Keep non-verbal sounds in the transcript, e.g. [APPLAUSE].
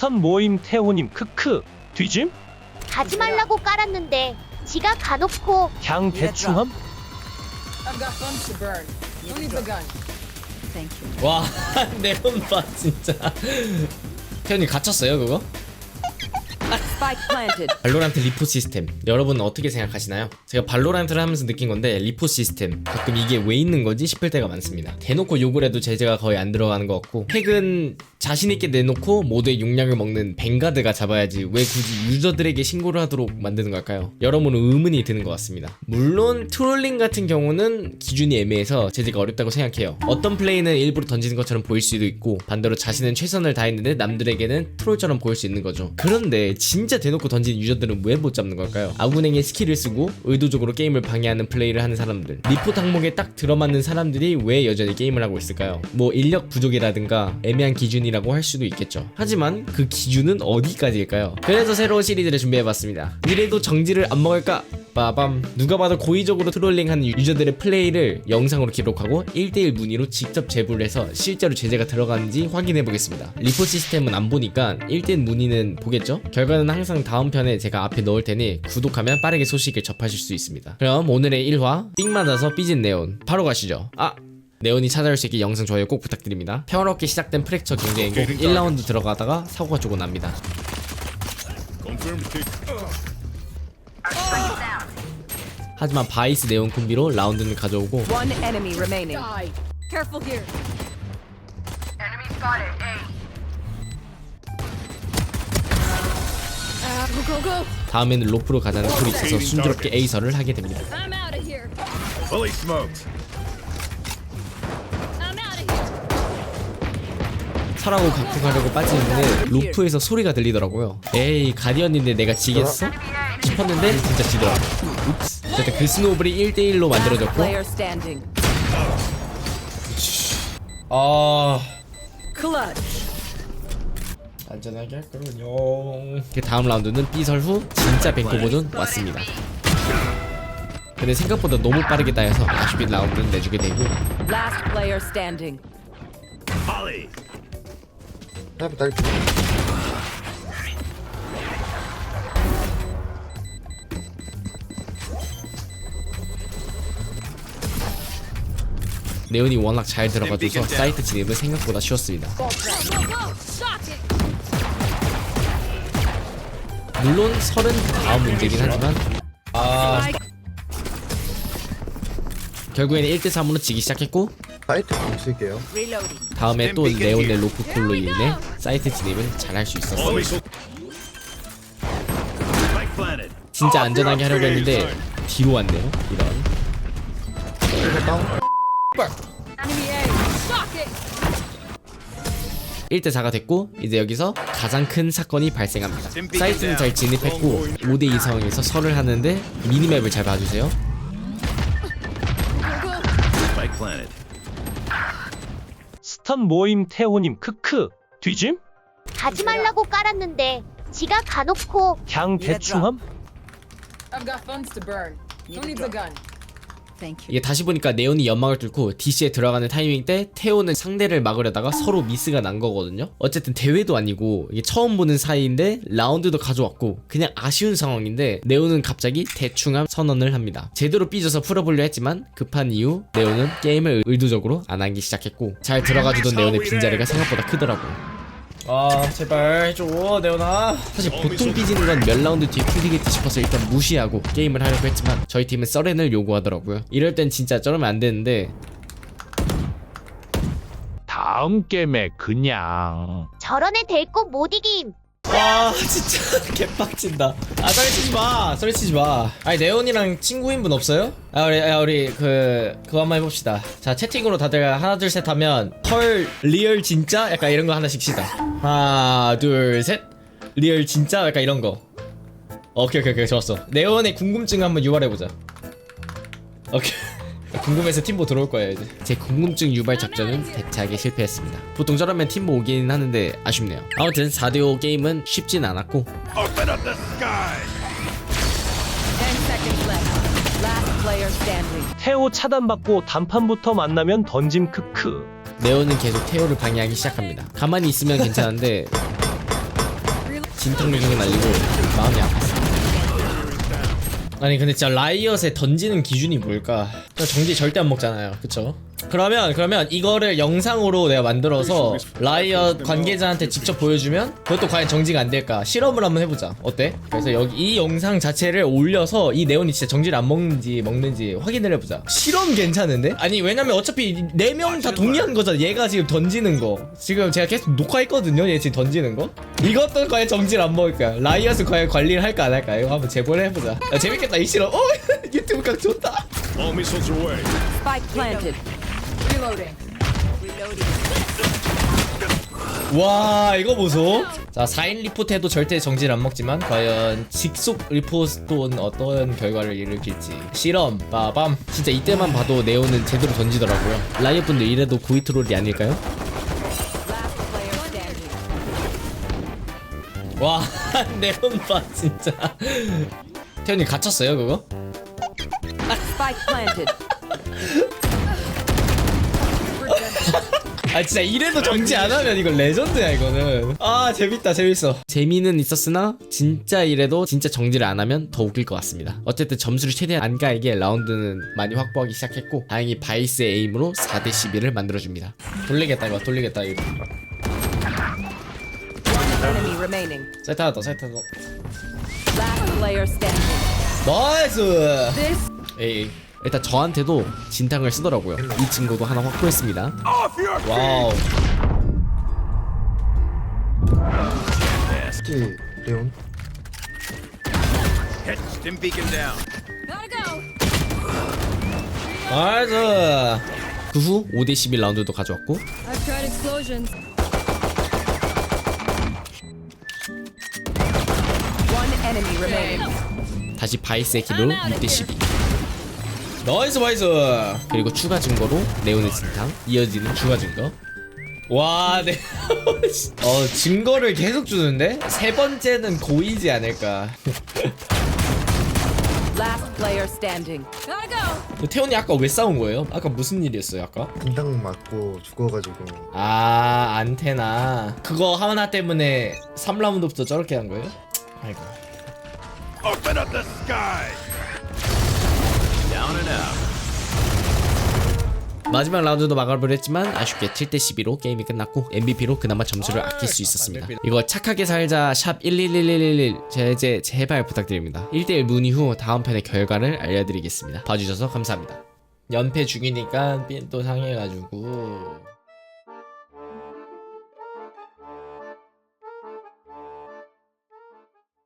스턴 모임 태호님 크크 뒤짐? 가지 말라고 깔았는데 지가 가놓고 향 대충함? I've got funds to burn. Who needs a gun? Thank you. 와 [LAUGHS] 봐 진짜 태현이 갇혔어요 그거? 발로란트 리포 시스템. 여러분은 어떻게 생각하시나요? 제가 발로란트를 하면서 느낀 건데 리포 시스템. 가끔 이게 왜 있는 건지 싶을 때가 많습니다. 대놓고 욕을 해도 제재가 거의 안 들어가는 것 같고 핵은 자신있게 내놓고 모두의 용량을 먹는 뱅가드가 잡아야지 왜 굳이 유저들에게 신고를 하도록 만드는 걸까요? 여러모로 의문이 드는 것 같습니다. 물론 트롤링 같은 경우는 기준이 애매해서 제재가 어렵다고 생각해요. 어떤 플레이는 일부러 던지는 것처럼 보일 수도 있고 반대로 자신은 최선을 다했는데 남들에게는 트롤처럼 보일 수 있는 거죠. 그런데 진짜 대놓고 던진 유저들은 왜 못 잡는 걸까요? 아군에게 스킬을 쓰고 의도적으로 게임을 방해하는 플레이를 하는 사람들 리포 항목에 딱 들어맞는 사람들이 왜 여전히 게임을 하고 있을까요? 뭐 인력 부족이라든가 애매한 기준이라고 할 수도 있겠죠 하지만 그 기준은 어디까지일까요? 그래서 새로운 시리즈를 준비해봤습니다 이래도 정지를 안 먹을까? 빠밤. 누가 봐도 고의적으로 트롤링하는 유저들의 플레이를 영상으로 기록하고 1대1 문의로 직접 제보를 해서 실제로 제재가 들어가는지 확인해 보겠습니다. 리포 시스템은 안 보니까 1대1 문의는 보겠죠? 결과는 항상 다음 편에 제가 앞에 넣을 테니 구독하면 빠르게 소식을 접하실 수 있습니다. 그럼 오늘의 1화 삑 맞아서 삐진 네온. 바로 가시죠. 아 네온이 찾아올 수 있게 영상 좋아요 꼭 부탁드립니다. 평화롭게 시작된 프랙처 경쟁이고 1라운드 들어가다가 사고가 조금 납니다 하지만 바이스 네온 콤비로 라운드는 가져오고 One enemy remaining. Die. Careful here. Go, go, go. 다음에는 로프로 가자는 툴이 있어서 순조롭게 A설을 하게 됩니다 I'm out of here. Fully smoked. I'm out of here. 설하고 갖고 가려고 빠지는데 로프에서 소리가 들리더라고요 에이 가디언인데 내가 지겠어? 싶었는데 진짜 지더라 уп스 어쨌든 그 스노우볼이 1대1로 만들어졌고 Player standing. 아... Clutch. 안전하게 할 거군요 그 다음 라운드는 B설 후 진짜 버전 왔습니다 근데 생각보다 너무 빠르게 따여서 아쉽게 라운드는 내주게 되고 Last player standing. Holly. 네온이 워낙 잘 들어가줘서 사이트 진입은 생각보다 쉬웠습니다. 물론 설은 다음 문제긴 하지만 아. 결국에는 1대3으로 지기 시작했고 사이트. Reloading. 다음에 또 네온의 로프콜로 인해 사이트 진입은 잘할 수 있었어 Always. Spike planted. 진짜 안전하게 하려고 했는데 뒤로 왔네요 이런 1대4가 됐고 이제 여기서 가장 큰 사건이 발생합니다 사이트는 잘 진입했고 5대2 상황에서 설을 하는데 미니맵을 잘 봐주세요. 스턴 모임 태호님 크크 뒤짐? 가지 말라고 깔았는데 지가 가놓고 향 대충함? I've got funds to burn. Who needs a gun? 이게 다시 보니까 네온이 연막을 뚫고 DC에 들어가는 타이밍 때 태오는 상대를 막으려다가 서로 미스가 난 거거든요. 어쨌든 대회도 아니고 이게 처음 보는 사이인데 라운드도 가져왔고 그냥 아쉬운 상황인데 네온은 갑자기 대충함 선언을 합니다. 제대로 삐져서 풀어보려 했지만 급한 이후 네온은 게임을 의도적으로 안 하기 시작했고 잘 들어가주던 네온의 빈자리가 생각보다 크더라고요 아 제발. 해줘 네온아 사실 보통 삐지는 건 몇 라운드 뒤에 풀리겠지 싶어서 일단 무시하고 게임을 하려고 했지만 저희 팀은 서렌을 요구하더라고요. 이럴 땐 진짜 저러면 안 되는데. 다음 게임에 그냥. 저런 애 데리고 못 이김. 와 진짜. [LAUGHS] 개빡친다. 아 소리치지 마. 소리치지 마. 아니 네온이랑 친구인 분 없어요? 아 우리 아, 우리 그 그거 한번 해봅시다. 자 채팅으로 다들 하나 둘 셋 하면 헐 리얼 진짜? 약간 이런 거 하나씩 시다. 하나 둘 셋. 리얼 진짜? 약간 이런 거. 오케이 오케이 오케이. 좋았어. 네온의 궁금증 한번 유발해보자. 오케이 궁금해서 팀보 들어올 거예요 이제. 제 궁금증 유발 작전은 대차게 실패했습니다. 보통 저러면 팀보 오긴 하는데 아쉽네요. 아무튼 4대5 게임은 쉽진 않았고. 태호 차단받고 단판부터 만나면 던짐 크크. 네오는 계속 테오를 방해하기 시작합니다. 가만히 있으면 괜찮은데 진탕 유승 날리고 마음이 아팠어. 아니 근데 진짜 라이엇의 던지는 기준이 뭘까? 저 정지 절대 안 먹잖아요, 그쵸? 그러면 그러면 이거를 영상으로 내가 만들어서 라이엇 관계자한테 직접 보여주면 그것도 과연 정지가 안 될까 실험을 한번 해보자. 어때? 그래서 여기 이 영상 자체를 올려서 이 네온이 진짜 정지를 안 먹는지 먹는지 확인을 해보자. 실험 괜찮은데? 아니 왜냐면 어차피 네 명 다 동의한 거잖아. 얘가 지금 던지는 거. 지금 제가 계속 녹화했거든요. 얘 지금 던지는 거. 이것도 과연 정지를 안 먹을까? 라이엇은 과연 관리를 할까 안 할까? 이거 한번 제보를 해보자. 야, 재밌겠다 이 실험. 어 [LAUGHS] 유튜브 각 좋다. All missiles away. Spike planted. 와 이거 보소. 자 4인 리포트 해도 절대 정지를 안 먹지만 과연 직속 리포트는 어떤 결과를 일으킬지. 실험 빠밤. 진짜 이때만 봐도 네오는 제대로 던지더라고요. 라이엇 분들 이래도 고이 트롤이 아닐까요? 와 [LAUGHS] 네온 봐 진짜. 태현이 갇혔어요 그거? 아 진짜 이래도 정지 안 하면 이거 레전드야 이거는. 아 재밌다 재밌어. 재미는 있었으나 진짜 이래도 진짜 정지를 안 하면 더 웃길 것 같습니다. 어쨌든 점수를 최대한 안 가이게 라운드는 많이 확보하기 시작했고 다행히 바이스의 에임으로 4대 11을 만들어줍니다. 돌리겠다 이거 돌리겠다 이거. 하나 더 하나 더. 나이스! 에이. 일단 저한테도 진탕을 쓰더라고요 이 친구도 하나 확보했습니다. 와우 레온. 나이스 그후 5대 11 라운드도 가져왔고. 다시 바이스의 키로 6대 12 나이스 나이스 그리고 추가 증거로 네온의 진탕 이어지는 추가 증거 와, 네. [LAUGHS] 어, 증거를 계속 주는데? 세 번째는 고이지 않을까. Last player standing. Gotta go. 태훈이 아까 왜 싸운 거예요? 아까 무슨 일이었어요, 아까? 분당 맞고 죽어가지고 아, 안테나. 그거 하나 때문에 3라운드부터 저렇게 한 거예요? 아이고. Open up the sky. 마지막 라운드도 막아버렸 했지만 아쉽게 7대 12로 게임이 끝났고 MVP로 그나마 점수를 아낄 수 있었습니다. 이거 착하게 살자 샵111111 제제 제발 부탁드립니다. 1대1 문의 후 다음 편의 결과를 알려드리겠습니다. 봐주셔서 감사합니다. 연패 중이니까 삔또 상해가지고